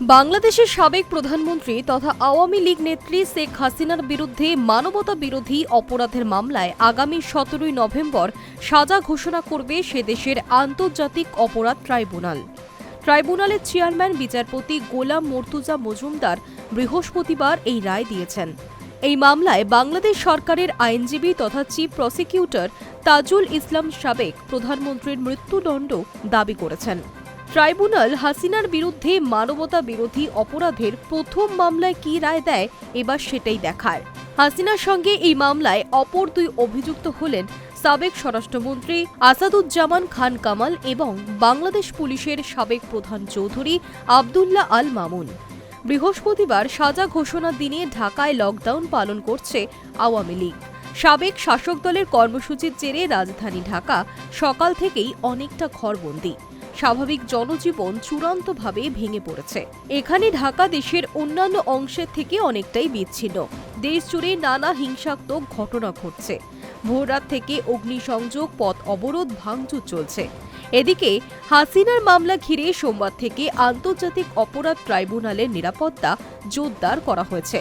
বাংলাদেশের সাবেক প্রধানমন্ত্রী তথা আওয়ামী লীগ নেত্রী শেখ হাসিনার বিরুদ্ধে মানবতা বিরোধী অপরাধের মামলায় আগামী সতেরোই নভেম্বর সাজা ঘোষণা করবে সে দেশের আন্তর্জাতিক অপরাধ ট্রাইব্যুনাল। ট্রাইব্যুনালের চেয়ারম্যান, বিচারপতি গোলাম মর্তুজা মজুমদার বৃহস্পতিবার এই রায় দিয়েছেন। এই মামলায় বাংলাদেশ সরকারের আইনজীবী তথা চিফ প্রসিকিউটর তাজুল ইসলাম সাবেক প্রধানমন্ত্রীর মৃত্যুদণ্ড দাবি করেছেন। ট্রাইব্যুনাল হাসিনার বিরুদ্ধে মানবতা বিরোধী অপরাধের প্রথম মামলায় কি রায় দেয়, এবার সেটাই দেখার। হাসিনার সঙ্গে এই মামলায় অপর দুই অভিযুক্ত হলেন সাবেক স্বরাষ্ট্রমন্ত্রী আসাদুজ্জামান খান কামাল এবং বাংলাদেশ পুলিশের সাবেক প্রধান চৌধুরী আবদুল্লাহ আল মামুন। বৃহস্পতিবার সাজা ঘোষণার দিনে ঢাকায় লকডাউন পালন করছে আওয়ামী লীগ। সাবেক শাসক দলের কর্মসূচির জেরে রাজধানী ঢাকা সকাল থেকেই অনেকটা ঘরবন্দি। স্বাভাবিক জনজীবন চূড়ান্তভাবে ভেঙে পড়েছে। এখানে ঢাকা দেশের অন্যান্য অংশের থেকে অনেকটাই বিচ্ছিন্ন। দেশ জুড়ে নানা হিংসাত্মক ঘটনা ঘটছে। ভোররাত থেকে অগ্নিসংযোগ, পথ অবরোধ, ভাঙচুর চলছে। এদিকে হাসিনার মামলা ঘিরে সোমবার থেকে আন্তর্জাতিক অপরাধ ট্রাইব্যুনালের নিরাপত্তা জোরদার করা হয়েছে।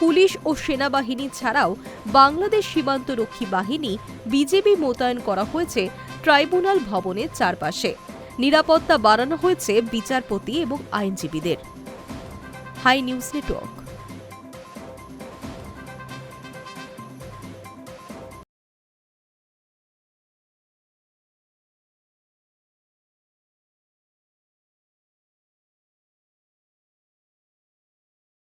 পুলিশ ও সেনাবাহিনী ছাড়াও বাংলাদেশ সীমান্তরক্ষী বাহিনী, বিজেপি মোতায়েন করা হয়েছে ট্রাইব্যুনাল ভবনের চারপাশে। নিরাপত্তা বাড়ানো হয়েছে বিচারপতি এবং আইনজীবীদের। High news network.